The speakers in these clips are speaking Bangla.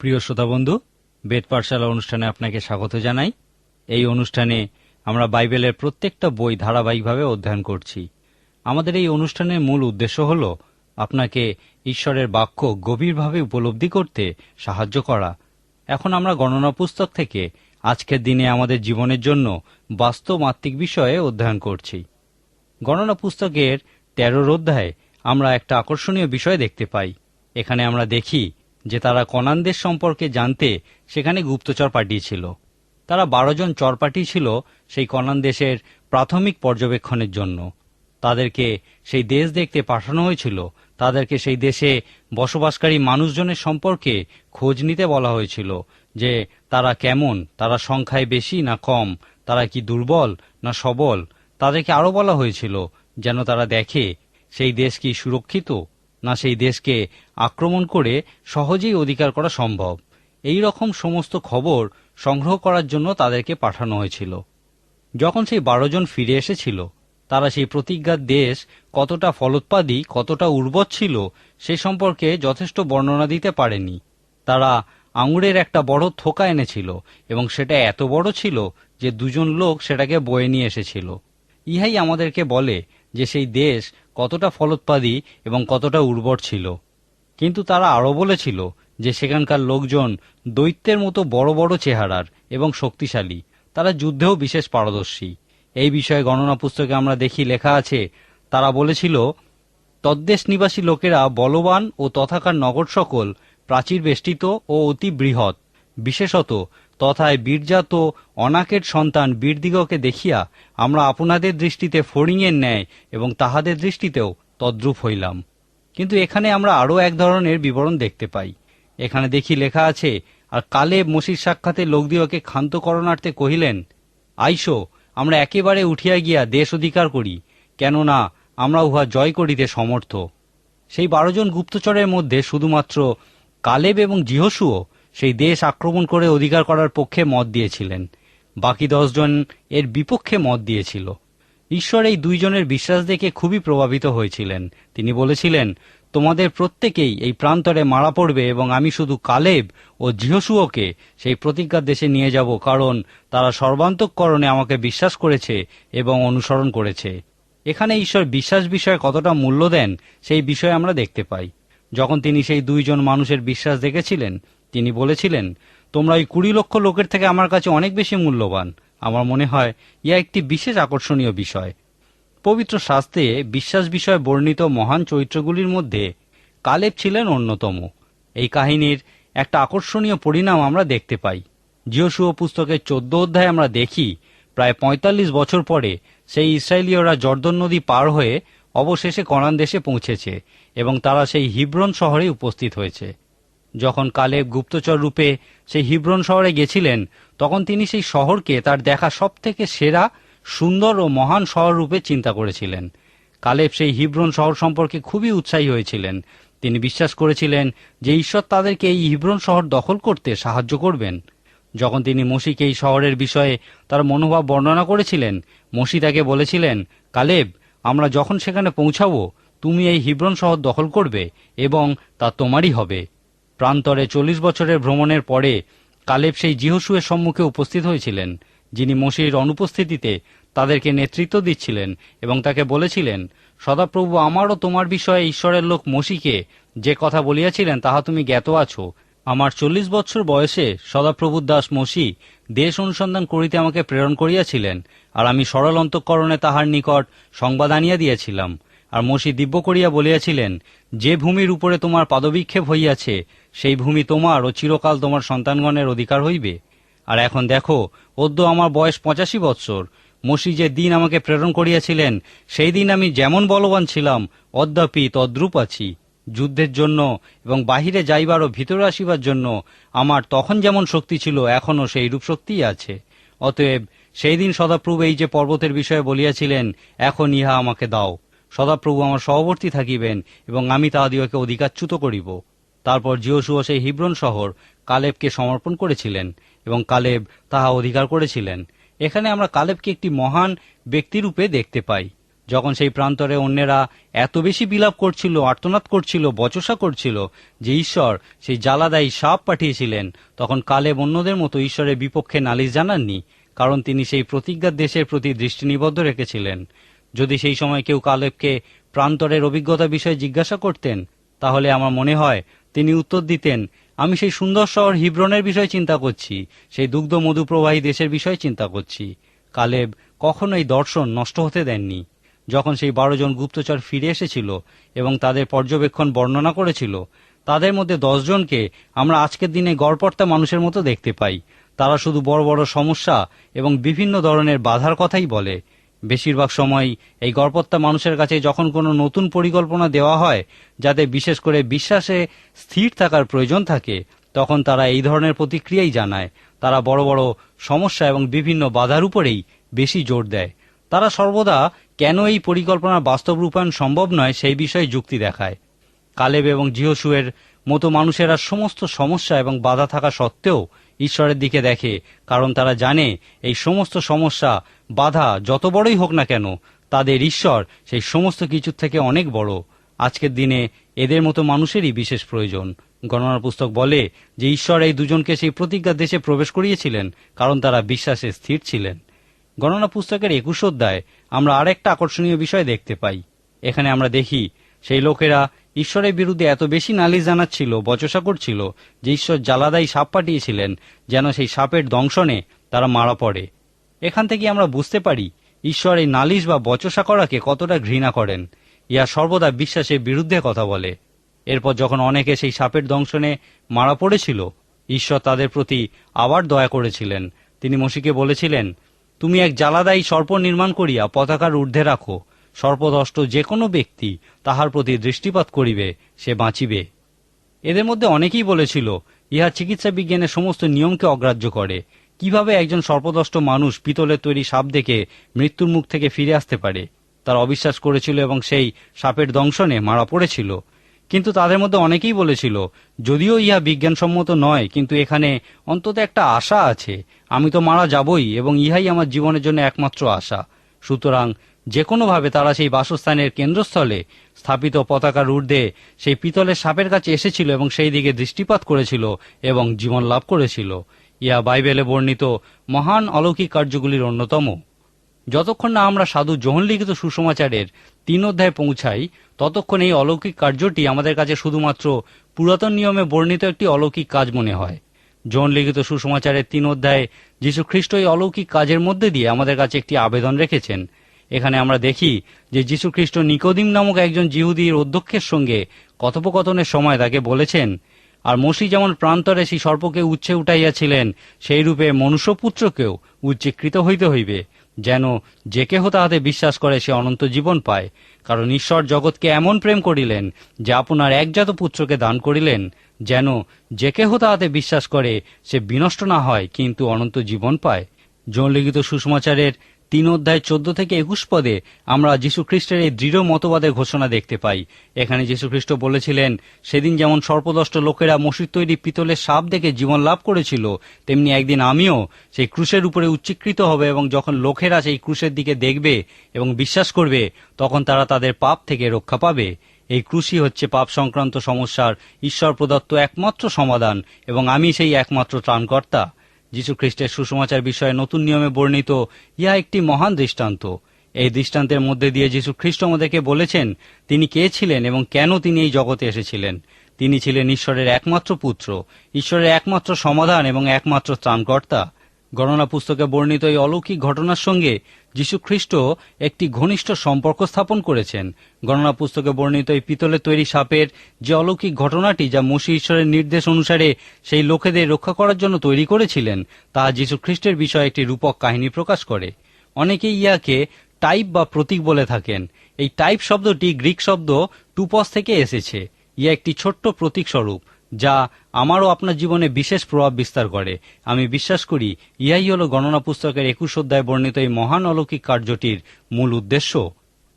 প্রিয় শ্রোতা বন্ধু, বেদ পাঠশালা অনুষ্ঠানে আপনাকে স্বাগত জানাই। এই অনুষ্ঠানে আমরা বাইবেলের প্রত্যেকটা বই ধারাবাহিকভাবে অধ্যয়ন করছি। আমাদের এই অনুষ্ঠানের মূল উদ্দেশ্য হল আপনাকে ঈশ্বরের বাক্য গভীরভাবে উপলব্ধি করতে সাহায্য করা। এখন আমরা গণনা পুস্তক থেকে আজকের দিনে আমাদের জীবনের জন্য বাস্তব আত্মিক বিষয়ে অধ্যয়ন করছি। গণনা পুস্তকের তেরোর অধ্যায়ে আমরা একটা আকর্ষণীয় বিষয় দেখতে পাই। এখানে আমরা দেখি যে তারা কনানদের সম্পর্কে জানতে সেখানে গুপ্তচর পাঠিয়েছিল। তারা বারো জন চর পাঠিয়েছিল সেই কনান দেশের প্রাথমিক পর্যবেক্ষণের জন্য। তাদেরকে সেই দেশ দেখতে পাঠানো হয়েছিল। তাদেরকে সেই দেশে বসবাসকারী মানুষজনের সম্পর্কে খোঁজ নিতে বলা হয়েছিল যে তারা কেমন, তারা সংখ্যায় বেশি না কম, তারা কি দুর্বল না সবল? তাদেরকে আরও বলা হয়েছিল যেন তারা দেখে সেই দেশ কি সুরক্ষিত না সেই দেশকে আক্রমণ করে সহজেই অধিকার করা সম্ভব। এই রকম সমস্ত খবর সংগ্রহ করার জন্য তাদেরকে পাঠানো হয়েছিল। যখন সেই বারো জন ফিরে এসেছিল, তারা সেই প্রতিজ্ঞার দেশ কতটা ফলোৎপাদী, কতটা উর্বর ছিল, সে সম্পর্কে যথেষ্ট বর্ণনা দিতে পারেনি। তারা আঙুরের একটা বড় থোকা এনেছিল এবং সেটা এত বড় ছিল যে দুজন লোক সেটাকে বয়ে নিয়ে এসেছিল। ইহাই আমাদেরকে বলে যে সেই দেশ কতটা ফলোৎপাদী এবং কতটা উর্বর ছিল। কিন্তু তারা আরও বলেছিল যে সেখানকার লোকজন দৈত্যের মতো বড় বড় চেহারার এবং শক্তিশালী। তারা যুদ্ধেও বিশেষ পারদর্শী। এই বিষয়ে গণনা পুস্তকে আমরা দেখি লেখা আছে, তারা বলেছিল, তদ্দেশ নিবাসী লোকেরা বলবান ও তথাকার নগর সকল প্রাচীর বেষ্টিত ও অতি বৃহৎ। বিশেষত তথায় বীরজাত অনাকের সন্তান বীরদিগকে দেখিয়া আমরা আপনাদের দৃষ্টিতে ফড়িংয়ের ন্যায় এবং তাহাদের দৃষ্টিতেও তদ্রূপ হইলাম। কিন্তু এখানে আমরা আরও এক ধরনের বিবরণ দেখতে পাই। এখানে দেখি লেখা আছে, আর কালে মসির সাক্ষাতে লোকদিগকে ক্ষান্ত করণার্থে কহিলেন, আইসো, আমরা একেবারে উঠিয়া গিয়া দেশ অধিকার করি, কেননা আমরা উহা জয় করিতে সমর্থ। সেই বারোজন গুপ্তচরের মধ্যে শুধুমাত্র কালেব এবং জিহসুও সেই দেশ আক্রমণ করে অধিকার করার পক্ষে মত দিয়েছিলেন। বাকি দশজন এর বিপক্ষে মত দিয়েছিল। ঈশ্বর এই দুইজনের বিশ্বাস দেখে খুবই প্রভাবিত হয়েছিলেন। তিনি বলেছিলেন, তোমাদের প্রত্যেকেই এই প্রান্তরে মারা পড়বে এবং আমি শুধু কালেব ও জিহসুওকে সেই প্রতিজ্ঞার দেশে নিয়ে যাব, কারণ তারা সর্বান্তকরণে আমাকে বিশ্বাস করেছে এবং অনুসরণ করেছে। এখানে ঈশ্বর বিশ্বাস বিষয়ে কতটা মূল্য দেন, সেই বিষয়ে আমরা দেখতে পাই। যখন তিনি সেই দুইজন মানুষের বিশ্বাস দেখেছিলেন তিনি বলেছিলেন, তোমরা ওই কুড়ি লক্ষ লোকের থেকে আমার কাছে অনেক বেশি মূল্যবান। আমার মনে হয় ইয়া একটি বিশেষ আকর্ষণীয় বিষয়। পবিত্র শাস্ত্রে বিশ্বাস বিষয়ে বর্ণিত মহান চরিত্রগুলির মধ্যে কালেব ছিলেন অন্যতম। এই কাহিনীর একটা আকর্ষণীয় পরিণাম আমরা দেখতে পাই। জিওসুয় পুস্তকের চোদ্দ অধ্যায়ে আমরা দেখি, প্রায় পঁয়তাল্লিশ বছর পরে সেই ইসরায়েলীয়রা জর্দন নদী পার হয়ে অবশেষে কনান দেশে পৌঁছেছে এবং তারা সেই হিব্রন শহরে উপস্থিত হয়েছে। যখন কালেব গুপ্তচর রূপে সেই হিব্রন শহরে গেছিলেন, তখন তিনি সেই শহরকে তার দেখা সবথেকে সেরা, সুন্দর ও মহান শহর রূপে চিন্তা করেছিলেন। কালেব সেই হিব্রন শহর সম্পর্কে খুবই উৎসাহী হয়েছিলেন। তিনি বিশ্বাস করেছিলেন যে ঈশ্বর তাদেরকে এই হিব্রন শহর দখল করতে সাহায্য করবেন। যখন তিনি মসিকে এই শহরের বিষয়ে তার মনোভাব বর্ণনা করেছিলেন, মসি তাকে বলেছিলেন, কালেব, আমরা যখন সেখানে পৌঁছাবো, তুমি এই হিব্রন শহর দখল করবে এবং তা তোমারই হবে। প্রান্তরে চল্লিশ বছরের ভ্রমণের পরে কালেব সেই জিহসুয়ের সম্মুখে উপস্থিত হয়েছিলেন, যিনি মসির অনুপস্থিতিতে তাদেরকে নেতৃত্ব দিচ্ছিলেন এবং তাকে বলেছিলেন, সদাপ্রভু, আমারও তোমার বিষয়ে ঈশ্বরের লোক মসিকে যে কথা বলিয়াছিলেন তাহা তুমি জ্ঞাত আছো। আমার চল্লিশ বছর বয়সে সদাপ্রভুর দাস মসি দেশ অনুসন্ধান করিতে আমাকে প্রেরণ করিয়াছিলেন, আর আমি সরল অন্তঃকরণে তাহার নিকট সংবাদ আনিয়া দিয়াছিলাম। আর মসি দিব্য করিয়া বলিয়াছিলেন, যে ভূমির উপরে তোমার পাদবিক্ষেপ হইয়াছে, সেই ভূমি তোমার ও চিরকাল তোমার সন্তানগণের অধিকার হইবে। আর এখন দেখো, অদ্য আমার বয়স পঁচাশি বৎসর। মসি যে দিন আমাকে প্রেরণ করিয়াছিলেন, সেই দিন আমি যেমন বলবান ছিলাম, অদ্যাপি তদ্রূপ আছি। যুদ্ধের জন্য এবং বাহিরে যাইবার ও ভিতরে আসিবার জন্য আমার তখন যেমন শক্তি ছিল, এখনও সেই রূপ শক্তিই আছে। অতএব সেই দিন সদাপ্রভু এই যে পর্বতের বিষয়ে বলিয়াছিলেন, এখন ইহা আমাকে দাও। সদাপ্রভু আমার সহবর্তী থাকিবেন, এবং আমি তাহাদিওকে অধিকারচ্যুত করিব। তারপর জিওসুয়া সেই হিব্রন শহর কালেবকে সমর্পণ করেছিলেন, এবং কালেব তাহা অধিকার করেছিলেন। এখানে আমরা কালেবকে একটি মহান ব্যক্তিরূপে দেখতে পাই। যখন সেই প্রান্তরে অন্যেরা এত বেশি বিলাপ করছিল, আর্তনাদ করছিল, বচসা করছিল, যে ঈশ্বর সেই জ্বালাদায়ী সাপ পাঠিয়েছিলেন, তখন কালেব অন্যদের মতো ঈশ্বরের বিপক্ষে নালিশ জানাননি, কারণ তিনি সেই প্রতিজ্ঞার দেশের প্রতি দৃষ্টি নিবদ্ধ রেখেছিলেন। যদি সেই সময় কেউ কালেবকে প্রান্তরের অভিজ্ঞতা বিষয়ে জিজ্ঞাসা করতেন, তাহলে আমার মনে হয় তিনি উত্তর দিতেন, আমি সেই সুন্দর শহর হিব্রনের বিষয়ে চিন্তা করছি, সেই দুগ্ধ মধুপ্রবাহী দেশের বিষয়ে চিন্তা করছি। কালেব কখনো এই দর্শন নষ্ট হতে দেননি। যখন সেই বারো জন গুপ্তচর ফিরে এসেছিল এবং তাদের পর্যবেক্ষণ বর্ণনা করেছিল, তাদের মধ্যে জনকে আমরা আজকের দিনে গড়পর্তা মানুষের মতো দেখতে পাই। তারা শুধু বড় বড় সমস্যা এবং বিভিন্ন ধরনের বাধার কথাই বলে। বেশিরভাগ সময় এই গড়পত্তা মানুষের কাছে যখন কোনো নতুন পরিকল্পনা দেওয়া হয়, যাতে বিশেষ করে বিশ্বাসে স্থির থাকার প্রয়োজন থাকে, তখন তারা এই ধরনের প্রতিক্রিয়াই জানায়। তারা বড় বড় সমস্যা এবং বিভিন্ন বাধার উপরেই বেশি জোর দেয়। তারা সর্বদা কেন এই পরিকল্পনার বাস্তব রূপায়ণ সম্ভব নয় সেই বিষয়ে যুক্তি দেখায়। কালেব এবং জিহসুয়ের মতো মানুষেরা সমস্ত সমস্যা এবং বাধা থাকা সত্ত্বেও ঈশ্বরের দিকে দেখে, কারণ তারা জানে এই সমস্ত সমস্যা বাধা যত বড়ই হোক না কেন, তাদের ঈশ্বর সেই সমস্ত কিছুর থেকে অনেক বড়। আজকের দিনে এদের মতো মানুষেরই বিশেষ প্রয়োজন। গণনার পুস্তক বলে যে ঈশ্বর এই দুজনকে সেই প্রতিজ্ঞা দেশে প্রবেশ করিয়েছিলেন, কারণ তারা বিশ্বাসে স্থির ছিলেন। গণনা পুস্তকের একুশ অধ্যায় আমরা আরেকটা আকর্ষণীয় বিষয় দেখতে পাই। এখানে আমরা দেখি, সেই লোকেরা ঈশ্বরের বিরুদ্ধে এত বেশি নালিশ জানাচ্ছিল বচসা করছিল যে ঈশ্বর জ্বালাদায়ী সাপ পাঠিয়েছিলেন, যেন সেই সাপের দংশনে তারা মারা পড়ে। এখান থেকে আমরা বুঝতে পারি, ঈশ্বর এই নালিশ বা বচসা করাকে কতটা ঘৃণা করেন। ইহা সর্বদা বিশ্বাসের বিরুদ্ধে কথা বলে। এরপর যখন অনেকে সেই সাপের দংশনে মারা পড়েছিল, ঈশ্বর তাদের প্রতি আবার দয়া করেছিলেন। তিনি মসিকে বলেছিলেন, তুমি এক জ্বালাদায়ী সর্প নির্মাণ করিয়া পতাকার ঊর্ধ্বে রাখো সর্পদষ্ট যে কোনো ব্যক্তি তাহার প্রতি দৃষ্টিপাত করিবে, সে বাঁচিবে। এদের মধ্যে অনেকেই বলেছিল, ইহা চিকিৎসা বিজ্ঞানের সমস্ত নিয়মকে অগ্রাহ্য করে। কীভাবে একজন সর্পদষ্ট মানুষ পিতলের তৈরি সাপ দেখে মৃত্যুর মুখ থেকে ফিরে আসতে পারে? তার অবিশ্বাস করেছিল এবং সেই সাপের দংশনে মারা পড়েছিল। কিন্তু তাদের মধ্যে অনেকেই বলেছিল, যদিও ইহা বিজ্ঞানসম্মত নয়, কিন্তু এখানে অন্তত একটা আশা আছে। আমি তো মারা যাবই এবং ইহাই আমার জীবনের জন্য একমাত্র আশা। সুতরাং যে কোনোভাবে তারা সেই বাসস্থানের কেন্দ্রস্থলে স্থাপিত পতাকার ঊর্ধ্বে সেই পিতলের সাপের কাছে এসেছিল এবং সেই দিকে দৃষ্টিপাত করেছিল এবং জীবন লাভ করেছিল। ইয়া বাইবেলে বর্ণিত মহান অলৌকিক কার্যগুলির অন্যতম। যতক্ষণ না আমরা সাধু জোহন লিখিত সুসমাচারের তিন অধ্যায়ে পৌঁছাই, ততক্ষণ এই অলৌকিক কার্যটি আমাদের কাছে শুধুমাত্র পুরাতন নিয়মে বর্ণিত একটি অলৌকিক কাজ মনে হয়। জোহন লিখিত সুসমাচারের তিন অধ্যায়ে যীশু খ্রিস্ট এই অলৌকিক কাজের মধ্যে দিয়ে আমাদের কাছে একটি আবেদন রেখেছেন এখানে আমরা দেখি যে যীশু খ্রিস্ট নিকোদিম নামক একজন জিহুদির অধ্যক্ষের সঙ্গে কথোপকথনের সময় তাকে বলেছেন, আর মসি যেমন প্রান্তরে সেই সর্পকে উচ্ছে উঠাইয়াছিলেন, সেই রূপে মনুষ্যপুত্রকেও উচ্চীকৃত হইতে হইবে, যেন যে কেহ তাহাতে বিশ্বাস করে সে অনন্ত জীবন পায়। কারণ ঈশ্বর জগৎকে এমন প্রেম করিলেন যে আপনার একজাত পুত্রকে দান করিলেন, যেন যে কেহ তাহাতে বিশ্বাস করে সে বিনষ্ট না হয়, কিন্তু অনন্ত জীবন পায়। যৌন লিখিত সুষমাচারের তিন অধ্যায় চোদ্দ থেকে একুশ পদে আমরা যীশু খ্রিস্টের এই দৃঢ় মতবাদের ঘোষণা দেখতে পাই। এখানে যীশু খ্রিস্ট বলেছিলেন, সেদিন যেমন সর্পদষ্ট লোকেরা মসির তৈরি পিতলের সাপ দেখে জীবন লাভ করেছিল, তেমনি একদিন আমিও সেই ক্রুশের উপরে উচ্চীকৃত হবে এবং যখন লোকেরা সেই ক্রুশের দিকে দেখবে এবং বিশ্বাস করবে, তখন তারা তাদের পাপ থেকে রক্ষা পাবে। এই ক্রুশই হচ্ছে পাপ সংক্রান্ত সমস্যার ঈশ্বর প্রদত্ত একমাত্র সমাধান এবং আমি সেই একমাত্র ত্রাণকর্তা। যীশু খ্রিস্টের সুসমাচার বিষয়ে নতুন নিয়মে বর্ণিত, ইহা একটি মহান দৃষ্টান্ত। এই দৃষ্টান্তের মধ্যে দিয়ে যীশু খ্রিস্ট আমাদেরকে বলেছেন, তিনি কে ছিলেন এবং কেন তিনি এই জগতে এসেছিলেন? তিনি ছিলেন ঈশ্বরের একমাত্র পুত্র, ঈশ্বরের একমাত্র সমাধান এবং একমাত্র ত্রাণকর্তা। গণনা পুস্তকে বর্ণিত এই অলৌকিক ঘটনার সঙ্গে যীশু খ্রিস্ট একটি ঘনিষ্ঠ সম্পর্ক স্থাপন করেছেন। গণনা পুস্তকে বর্ণিত এই পিতলের তৈরি সাপের যে অলৌকিক ঘটনাটি যা মসি ঈশ্বরের নির্দেশ অনুসারে সেই লোকেদের রক্ষা করার জন্য তৈরি করেছিলেন, তা যীশু খ্রিস্টের বিষয়ে একটি রূপক কাহিনী প্রকাশ করে। অনেকেই ইয়াকে টাইপ বা প্রতীক বলে থাকেন। এই টাইপ শব্দটি গ্রিক শব্দ টুপস থেকে এসেছে। ইয়া একটি ছোট্ট প্রতীক স্বরূপ। যা আমারও আপনার জীবনে বিশেষ প্রভাব বিস্তার করে। আমি বিশ্বাস করি, ইহাই হল গণনা পুস্তকের একুশ অধ্যায় বর্ণিত এই মহান অলৌকিক কার্যটির মূল উদ্দেশ্য।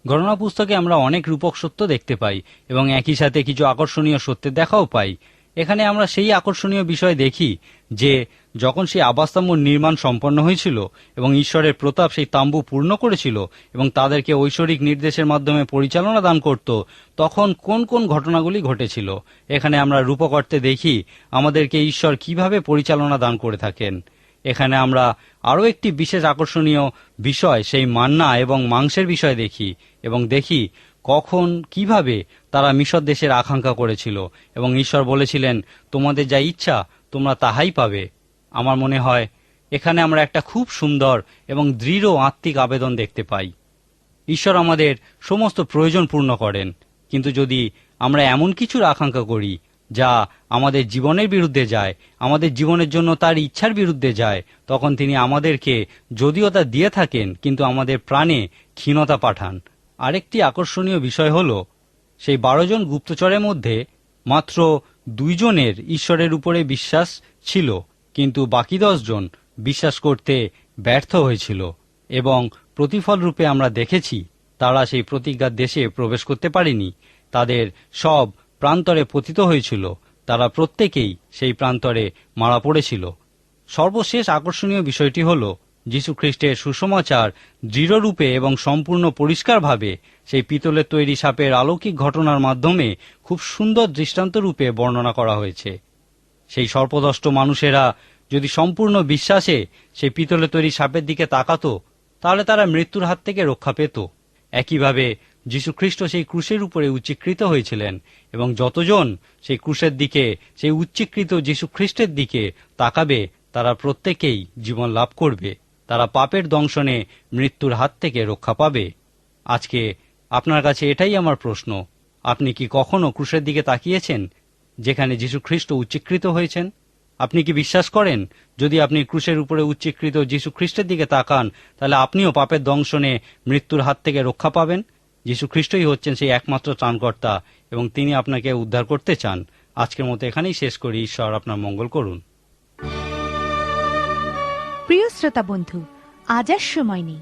গণনা পুস্তকে আমরা অনেক রূপক সত্য দেখতে পাই এবং একই সাথে কিছু আকর্ষণীয় সত্যের দেখাও পাই। এখানে আমরা সেই আকর্ষণীয় বিষয় দেখি যে যখন সেই আবাসতাম্বুর নির্মাণ সম্পন্ন হয়েছিল এবং ঈশ্বরের প্রতাপ সেই তাম্বু পূর্ণ করেছিল এবং তাদেরকে ঐশ্বরিক নির্দেশের মাধ্যমে পরিচালনা দান করত, তখন কোন কোন ঘটনাগুলি ঘটেছিল? এখানে আমরা রূপকর্তে দেখি আমাদেরকে ঈশ্বর কীভাবে পরিচালনা দান করে থাকেন। এখানে আমরা আরও একটি বিশেষ আকর্ষণীয় বিষয়, সেই মান্না এবং মাংসের বিষয় দেখি এবং দেখি কখন, কীভাবে তারা মিশর দেশের আকাঙ্ক্ষা করেছিল এবং ঈশ্বর বলেছিলেন, তোমাদের যা ইচ্ছা, তোমরা তাহাই পাবে। আমার মনে হয়, এখানে আমরা একটা খুব সুন্দর এবং দৃঢ় আত্মিক আবেদন দেখতে পাই। ঈশ্বর আমাদের সমস্ত প্রয়োজন পূর্ণ করেন, কিন্তু যদি আমরা এমন কিছুর আকাঙ্ক্ষা করি, যা আমাদের জীবনের বিরুদ্ধে যায়, আমাদের জীবনের জন্য তার ইচ্ছার বিরুদ্ধে যায়, তখন তিনি আমাদেরকে যদিও তা দিয়ে থাকেন, কিন্তু আমাদের প্রাণে ক্ষীণতা পাঠান। আরেকটি আকর্ষণীয় বিষয় হল, সেই বারো জন গুপ্তচরের মধ্যে মাত্র দুইজনের ঈশ্বরের উপরে বিশ্বাস ছিল। কিন্তু বাকি দশজন বিশ্বাস করতে ব্যর্থ হয়েছিল এবং প্রতিফল রূপে আমরা দেখেছি তারা সেই প্রতিজ্ঞার দেশে প্রবেশ করতে পারেনি। তাদের সব প্রান্তরে পতিত হয়েছিল। তারা প্রত্যেকেই সেই প্রান্তরে মারা পড়েছিল। সর্বশেষ আকর্ষণীয় বিষয়টি হল খ্রিস্টের সুসমাচার দৃঢ়রূপে এবং সম্পূর্ণ পরিষ্কারভাবে সেই পিতলের তৈরি সাপের আলৌকিক ঘটনার মাধ্যমে খুব সুন্দর দৃষ্টান্ত রূপে বর্ণনা করা হয়েছে। সেই সর্পদষ্ট মানুষেরা যদি সম্পূর্ণ বিশ্বাসে সেই পিতলে তৈরি সাপের দিকে তাকাতো, তাহলে তারা মৃত্যুর হাত থেকে রক্ষা পেত। একইভাবে যীশুখ্রিস্ট সেই ক্রুশের উপরে উচ্চীকৃত হয়েছিলেন এবং যতজন সেই ক্রুশের দিকে, সেই উচ্চীকৃত যীশুখ্রিস্টের দিকে তাকাবে, তারা প্রত্যেকেই জীবন লাভ করবে। তারা পাপের দংশনে মৃত্যুর হাত থেকে রক্ষা পাবে। আজকে আপনার কাছে এটাই আমার প্রশ্ন। আপনি কি কখনো ক্রুশের দিকে তাকিয়েছেন? যেখানে যীশু খ্রিস্ট উচ্চীকৃত হয়েছেন। আপনি কি বিশ্বাস করেন? যদি আপনি ক্রুশের উপরে উচ্চীকৃত যীশু খ্রিস্টের দিকে তাকান, তাহলে আপনিও পাপের দংশনে মৃত্যুর হাত থেকে রক্ষা পাবেন। যীশু খ্রিস্টই হচ্ছেন সেই একমাত্র ত্রাণকর্তা এবং তিনি আপনাকে উদ্ধার করতে চান। আজকের মতো এখানেই শেষ করি। ঈশ্বর আপনার মঙ্গল করুন। প্রিয় শ্রোতা বন্ধু, আজ আর সময় নেই।